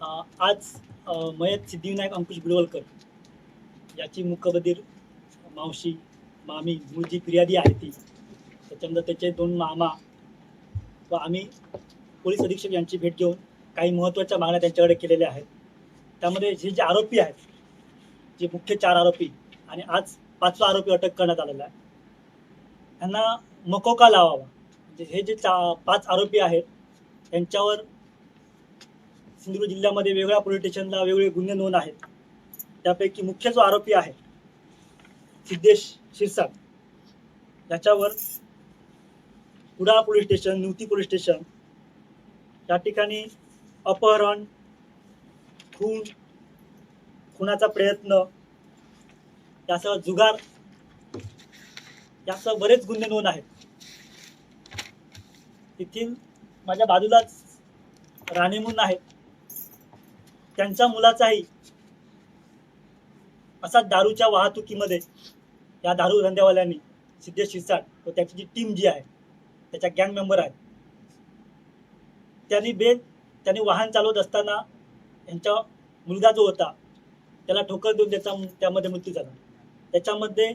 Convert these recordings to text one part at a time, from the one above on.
आज मयत सिद्धिविनायक अंकुश बिडवलकर याची मुखबधीर मावशी मामी मूळ जी फिर्यादी आहे ती. त्याच्यानंतर त्याचे दोन मामा व आम्ही पोलीस अधीक्षक यांची भेट घेऊन काही महत्त्वाच्या मागण्या त्यांच्याकडे केलेल्या आहेत. त्यामध्ये हे जे आरोपी आहेत जे मुख्य चार आरोपी आणि आज पाचवा आरोपी अटक करण्यात आलेला आहे. त्यांना मकोका लावावा. म्हणजे हे जे चा पाच आरोपी आहेत त्यांच्यावर सिंधुदुर्ग जिल्ह्यामध्ये वेगळ्या पोलीस स्टेशनला वेगवेगळे गुन्हे नोंद आहेत. त्यापैकी मुख्य जो आरोपी आहे सिद्धेश शिरसाट याच्यावर Kudal police station Nivati police station या ठिकाणी अपहरण खून खुनाचा प्रयत्न यासह जुगार यासह बरेच गुन्हे नोंद आहेत. येथील माझ्या बाजूलाच राणीमून आहेत त्यांच्या मुलाचाही असा दारूच्या वाहतुकीमध्ये या दारू धंद्यावाल्यांनी सिद्धेश शिरसाट व त्याची जी टीम जी आहे त्याच्या गँग मेंबर आहेत त्यांनी बेल त्यांनी वाहन चालवत असताना यांचा मुलगा जो होता त्याला ठोकर देऊन त्याचा त्यामध्ये मृत्यू झाला. त्याच्यामध्ये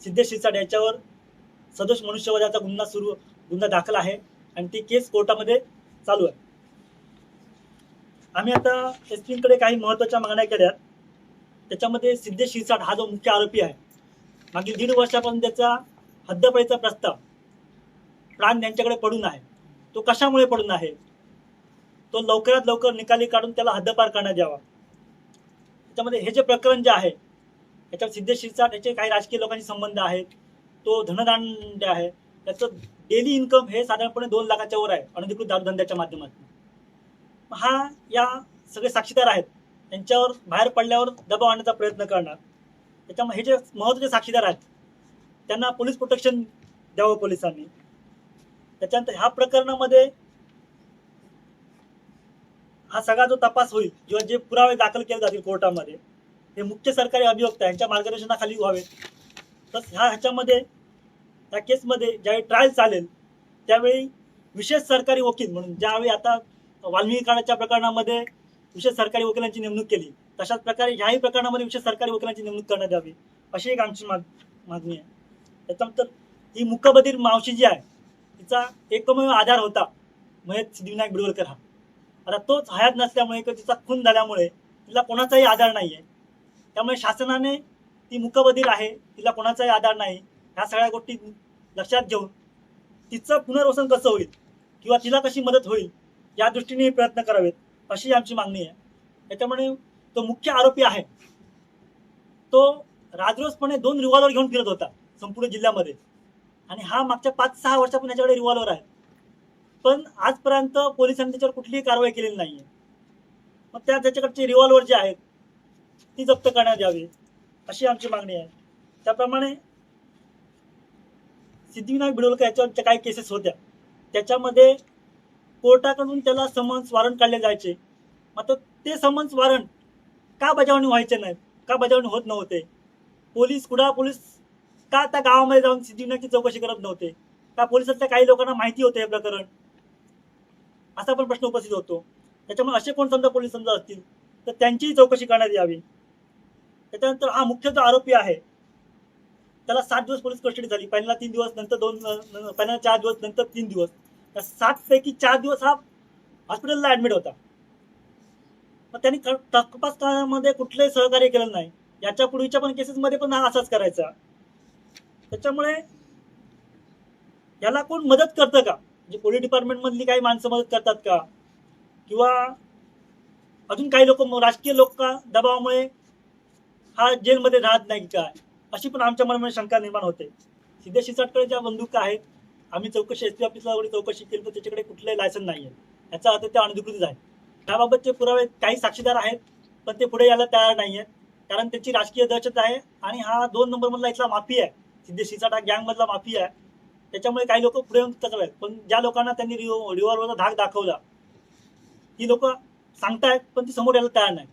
सिद्धेश शिरसाट याच्यावर सदोष मनुष्यवधाचा गुन्हा सुरू गुन्हा दाखल आहे आणि ती केस कोर्टामध्ये चालू आहे. आम्ही आता एस पीकडे काही महत्त्वाच्या मागण्या केल्या. त्याच्यामध्ये सिद्धेश शिरसाट हा जो मुख्य आरोपी आहे. मागील दीड वर्षापासून त्याचा हद्दपाईचा प्रस्ताव प्राण यांच्याकडे पडून आहे. तो कशामुळे पडून आहे? तो लवकरात लवकर निकाली काढून त्याला हद्दपार करण्यात यावा. त्याच्यामध्ये हे जे प्रकरण जे आहे याच्यावर सिद्धेश शिरसाट याचे काही राजकीय लोकांशी संबंध आहेत. तो धनदांड आहे. त्याचं डेली इन्कम हे साधारणपणे दोन लाखाच्या वर आहे अनधिकृत दारूधंद्याच्या माध्यमातून. हा या सगळे साक्षीदार आहेत त्यांच्यावर बाहेर पडल्यावर दबाव आणण्याचा प्रयत्न करणार. त्याच्यामुळे हे जे महत्त्वाचे साक्षीदार आहेत त्यांना पोलीस प्रोटेक्शन द्यावं पोलिसांनी. त्याच्यानंतर ह्या प्रकरणामध्ये हा सगळा जो तपास होईल किंवा जे पुरावे दाखल केले जातील कोर्टामध्ये हे मुख्य सरकारी अभियोक्ता यांच्या मार्गदर्शनाखाली व्हावेत तर ह्या ह्याच्यामध्ये त्या केसमध्ये ज्यावेळी ट्रायल चालेल त्यावेळी विशेष सरकारी वकील म्हणून ज्यावेळी आता वाल्मिकीकरणाच्या प्रकरणामध्ये विशेष सरकारी वकिलांची नेमणूक केली. तशाच प्रकारे ह्याही प्रकरणामध्ये विशेष सरकारी वकिलांची नेमणूक करण्यात यावी अशी एक आमची मागणी आहे. त्याच्यानंतर ही मुकबधीर मावशी जी आहे तिचा एकमेव आधार होता महेश सिद्धिविनायक बिडवलकर हा. आता तोच हयात नसल्यामुळे किंवा तिचा खून झाल्यामुळे तिला कोणाचाही आधार नाही आहे त्यामुळे शासनाने ती मुकबधीर आहे तिला कोणाचाही आधार नाही ह्या सगळ्या गोष्टी लक्षात घेऊन तिचं पुनर्वसन कसं होईल किंवा तिला कशी मदत होईल या दृष्टीने प्रयत्न करावेत अशी आमची मागणी आहे. त्याच्यामुळे तो मुख्य आरोपी आहे. तो राजरोसपणे दोन रिव्हॉल्वर घेऊन फिरत होता संपूर्ण जिल्ह्यामध्ये. आणि हा मागच्या पाच सहा वर्षापासून याच्याकडे रिव्हॉल्वर आहे. पण आजपर्यंत पोलिसांनी त्याच्यावर कुठलीही कारवाई केलेली नाही आहे मग त्या त्याच्याकडचे रिव्हॉल्वर जे आहेत ती जप्त करण्यात यावी अशी आमची मागणी आहे. त्याप्रमाणे सिद्धिविनायक बिडोलकर याच्यावर ज्या काही केसेस होत्या. त्याच्यामध्ये कोर्टाकडून त्याला समन्स वारंट काढले जायचे. मात्र ते समन्स वारंट का बजावणी व्हायचे नाही का बजावणी होत नव्हते? पोलीस कुडाळ पोलीस का त्या गावामध्ये जाऊन सिद्धिविनायकची चौकशी करत नव्हते? का पोलिसातल्या काही लोकांना माहिती होते हे प्रकरण? असा पण प्रश्न उपस्थित होतो. त्याच्यामुळे असे कोण समजा पोलीस समजा असतील तर त्यांचीही चौकशी करण्यात यावी. त्याच्यानंतर हा मुख्य जो आरोपी आहे त्याला सात दिवस पोलीस कस्टडी झाली. पहिल्या तीन दिवस नंतर दोन पहिल्या पहिल्यांदा चार दिवस नंतर तीन दिवस. तर सात पैकी चार दिवस हा हॉस्पिटलला ऍडमिट होता. मग त्यांनी क- तपास काळामध्ये कुठलंही सहकार्य केलं नाही. याच्या पूर्वीच्या पण केसेसमध्ये पण हा असाच करायचा. त्याच्यामुळे याला कोण मदत करतं का? म्हणजे पोलीस डिपार्टमेंट मधली काही माणसं मदत करतात का? किंवा अजून काही लोक राजकीय लोक का दबावामुळे हा जेलमध्ये राहत नाही काय अशी पण आमच्या मनामध्ये शंका निर्माण होते. सिद्धेश शिसाटकडे ज्या बंदुका आहेत. आम्ही चौकशी एस पी ऑफिसला एवढी चौकशी केली तर त्याच्याकडे कुठलंही लायसन नाही आहे याचा अर्थ ते अनधिकृतच आहे त्याबाबतचे पुरावे काही साक्षीदार आहेत पण ते पुढे यायला तयार नाही आहेत कारण त्याची राजकीय दहशत आहे आणि हा दोन नंबर मधला इथला माफी आहे. सिद्धेशीचा टाक गँग मधला माफी आहे. त्याच्यामुळे काही लोक पुढे येऊन तक्रार आहेत. पण ज्या लोकांना त्यांनी रिव्हॉल्वरचा धाक दाखवला ती लोक सांगतायत पण ती समोर यायला तयार नाही